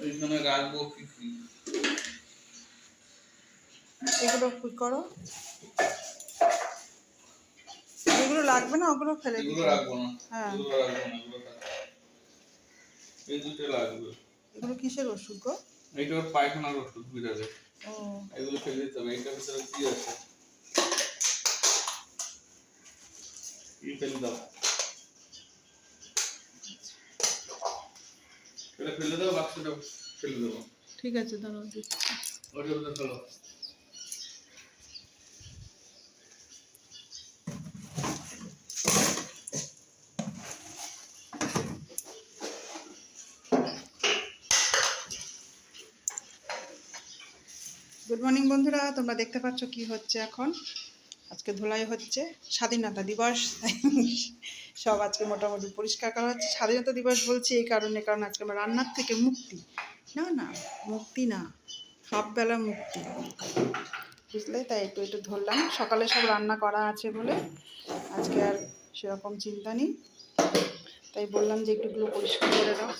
ওইখানে রাখব কি কি? এগুলো কি করো। এগুলো লাগবে না ওগুলো ফেলে এগুলো রাখব না। হ্যাঁ। এগুলো রাখব না এগুলো। এই দুটো লাগবে। এগুলো কিসের ওষুধ গো? এইটা ওর পায়খানার ওষুধ বিড়ালে ও। এগুলো ফেলে দিতে হবে এইটার ভিতরে কি আছে? এই ফেলে দাও? এটা ফেলে দাও বাক্সটা ফেলে দেবো। ঠিক আছে দাঁড়াও দিচ্ছি ওটার ভিতরে ফেলো গুড মর্নিং বন্ধুরা। তোমরা দেখতে পাচ্ছ কি হচ্ছে এখন? আজকে ধুলাই হচ্ছে। স্বাধীনতা দিবস সব আজকে মোটামুটি পরিষ্কার করা হচ্ছে। স্বাধীনতা দিবস বলছি এই কারণে, কারণ আজকে আমরা রান্নার থেকে মুক্তি। না না, মুক্তি না সব বেলা মুক্তি। বুঝলে? তাই একটু একটু ধরলাম। সকালে সব রান্না করা আছে বলে আজকে আর সেরকম চিন্তা নেই। তাই বললাম যে একটুগুলো পরিষ্কার করে দাও।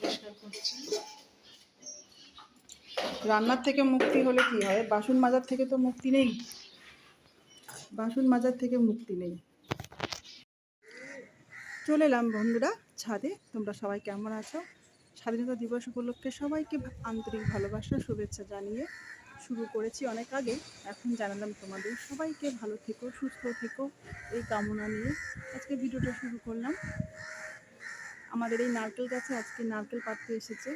পরিষ্কার করছি। রান্নার থেকে মুক্তি হলে কি হয়? বাসন মাজার থেকে তো মুক্তি নেই। বাসন মাজার থেকে মুক্তি নেই। চলে এলাম বন্ধুরা ছাদে। তোমরা সবাই কেমন আছো? স্বাধীনতা দিবস উপলক্ষে সবাইকে আন্তরিক ভালোবাসা, শুভেচ্ছা জানিয়ে শুরু করেছি অনেক আগে। এখন জানালাম তোমাদের সবাইকে ভালো থেকো, সুস্থ থেকো, এই কামনা নিয়ে আজকে ভিডিওটা শুরু করলাম। আমাদের এই নারকেল গাছে আজকে নারকেল পাড়তে এসেছে।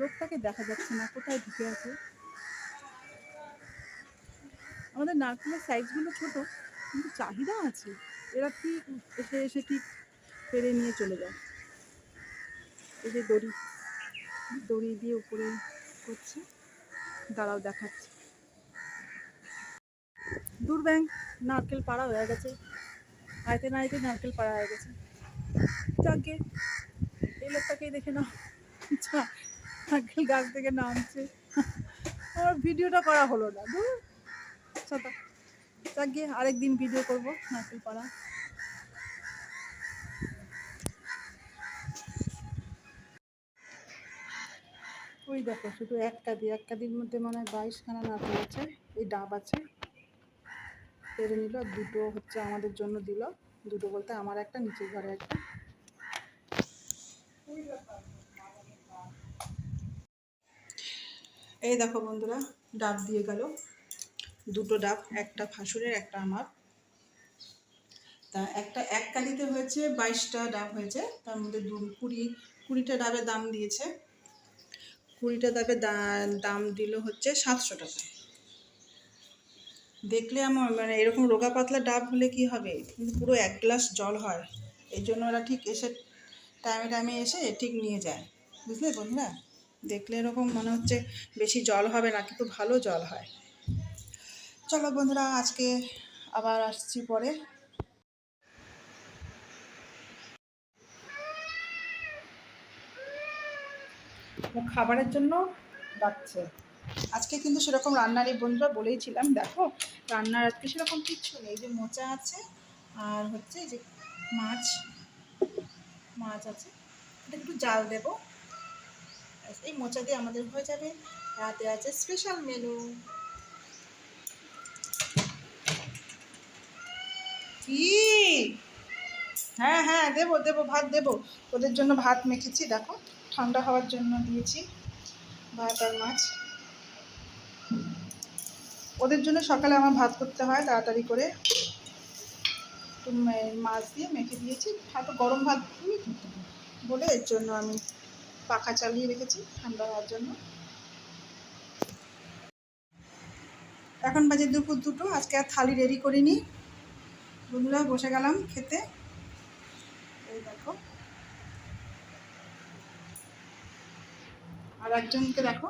লোকটাকে দেখা যাচ্ছে না, কোথায় ঢুকে আছে? আমাদের নারকেলের সাইজগুলো ছোট, কিন্তু চাহিদা আছে। এরা ঠিক এসে এসে ঠিক পেরে নিয়ে চলে যায়। এই যে দড়ি দড়ি দিয়ে উপরে করছে, দাঁড়াও দেখাচ্ছে। দূর ব্যাং, নারকেল পাড়া হয়ে গেছে। আইতে না আইতে নারকেল পাড়া হয়ে গেছে। যাকে, এই লোকটাকেই দেখে নাও। নারকেল গাছ থেকে নামছে। আমার ভিডিওটা করা হলো না। দূর। ছাতা যাক গিয়ে আরেকদিন ভিডিও করব, নারকেল পাড়া। ওই দেখো, শুধু এক কাদি এক কাদির মধ্যে মনে হয় বাইশখানা নারকেল আছে, এই ডাব আছে। পেরে নিল, দুটো হচ্ছে আমাদের জন্য দিল। দুটো বলতে আমার একটা, নিচের ঘরে একটা। এই দেখো বন্ধুরা, ডাব দিয়ে গেল। দুটো ডাব, একটা ফাসুরের, একটা আমার। তা একটা এক কালিতে হয়েছে বাইশটা ডাব হয়েছে, তার মধ্যে দু কুড়ি, কুড়িটা ডাবের দাম দিয়েছে। কুড়িটা ডাবের দাম দিল হচ্ছে সাতশো টাকা। দেখলে আমার মানে এরকম রোগা পাতলা ডাব হলে কি হবে? কিন্তু পুরো এক গ্লাস জল হয়। এই জন্য ওরা ঠিক এসে টাইমে টাইমে এসে ঠিক নিয়ে যায়। বুঝলে বন্ধুরা? দেখলে এরকম মনে হচ্ছে বেশি জল হবে না, কিন্তু ভালো জল হয়। চলো বন্ধুরা আজকে আবার আসছি পরে। খাবারের জন্য ডাকছে। আজকে কিন্তু সেরকম রান্নার এই বন্ধুরা বলেইছিলাম দেখো রান্নার আজকে সেরকম কিচ্ছু নেই। যে মোচা আছে আর হচ্ছে যে মাছ মাছ আছে। এটা একটু জাল দেবো। এই মোচা দিয়ে আমাদের হয়ে যাবে। রাতে আছে স্পেশাল মেনু কি হ্যাঁ হ্যাঁ দেবো দেবো, ভাত দেবো। ওদের জন্য ভাত মেখেছি, দেখো, ঠান্ডা হওয়ার জন্য দিয়েছি ভাত আর মাছ। ওদের জন্য সকালে আমার ভাত করতে হয়, তাড়াতাড়ি করে। মাছ দিয়ে মেখে দিয়েছি। হয়তো গরম ভাত বলে এর জন্য আমি পাখা চালিয়ে রেখেছি ঠান্ডা হওয়ার জন্য। এখন বাজে দুপুর দুটো, আজকে আর থালি রেডি করিনি। বন্ধুরা বসে গেলাম খেতে। এই দেখো। আর একজনকে দেখো,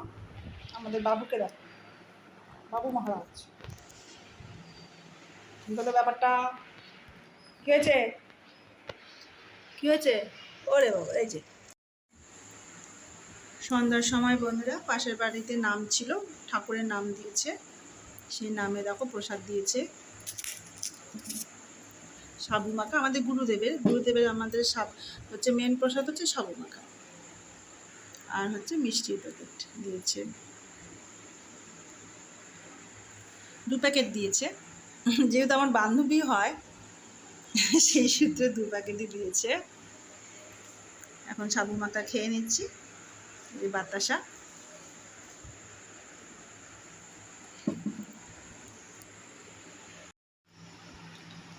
আমাদের বাবুকে দেখো। বাবু মহারাজ। বলো ব্যাপারটা কি হয়েছে? কি হয়েছে? ওরে বাবা, এই যে। সন্ধ্যার সময় বন্ধুরা পাশের বাড়িতে নাম ছিল, ঠাকুরের নাম দিয়েছে। সেই নামে দেখো প্রসাদ দিয়েছে। সাবু মাখা, আমাদের গুরুদেবের গুরুদেবের আমাদের সাব হচ্ছে মেন প্রসাদ হচ্ছে সাবু মাখা। আর হচ্ছে মিষ্টির প্যাকেট দিয়েছে। দু প্যাকেট দিয়েছে। যেহেতু আমার বান্ধবী হয়, সেই সূত্রে দু প্যাকেটই দিয়েছে। এখন সাবু মাখা খেয়ে নিচ্ছি, এই বাতাসা।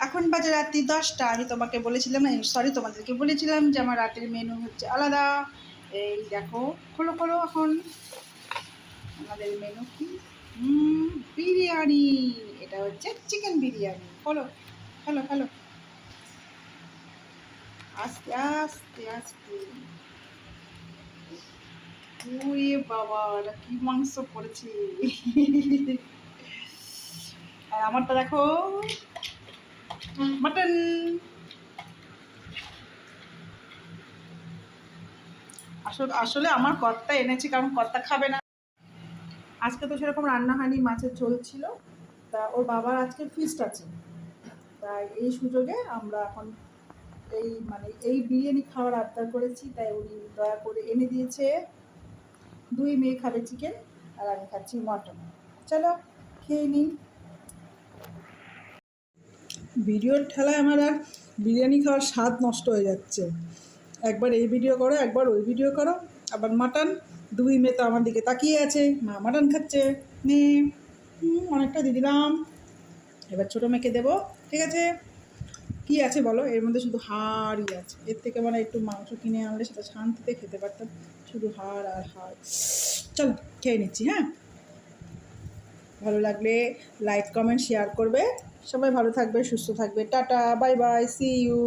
এখন বাজে রাত্রি দশটা, আমি তোমাকে বলেছিলাম না সরি তোমাদেরকে বলেছিলাম যে আমার রাতের মেনু হচ্ছে আলাদা। এই দেখো, খোলো খোলো এখন। আমাদের মেনু কি? বিরিয়ানি। এটা হচ্ছে চিকেন বিরিয়ানি। খোলো হ্যালো হ্যালো আস্তে আস্তে আস্তে। বাবা কি মাংস পড়েছে? আর আমারটা দেখো। মাটন আসলে আসলে আমার কর্তা এনেছে, কারণ কর্তা খাবে না। আজকে তো সেরকম রান্না হয়নি, মাছের ঝোল ছিল। তা ওর বাবার আজকে ফিস্ট আছে। তাই এই সুযোগে আমরা এখন এই মানে এই বিরিয়ানি খাওয়ার আবদার করেছি। তাই উনি দয়া করে এনে দিয়েছে। দুই মেয়ে খাবে চিকেন আর আমি খাচ্ছি মটন চলো, খেয়ে নিই। ভিডিওর ঠেলায় আমার আর বিরিয়ানি খাওয়ার স্বাদ নষ্ট হয়ে যাচ্ছে। একবার এই ভিডিও করো, একবার ওই ভিডিও করো। আবার মাটন, দুই মেয়ে তো আমার দিকে তাকিয়ে আছে। মা মাটন খাচ্ছে। নে অনেকটা দিয়ে দিলাম। এবার ছোটো মেয়েকে দেবো, ঠিক আছে? কি আছে বলো? এর মধ্যে শুধু হাড়ই আছে। এর থেকে মানে একটু মাংস কিনে আনলে সেটা শান্তিতে খেতে পারতাম। শুধু হাড় আর হাড়। চলো, খেয়ে নিচ্ছি হ্যাঁ? ভালো লাগলে লাইক কমেন্ট শেয়ার করবে। সবাই ভালো থাকবে সুস্থ থাকবে। Tata bye bye see you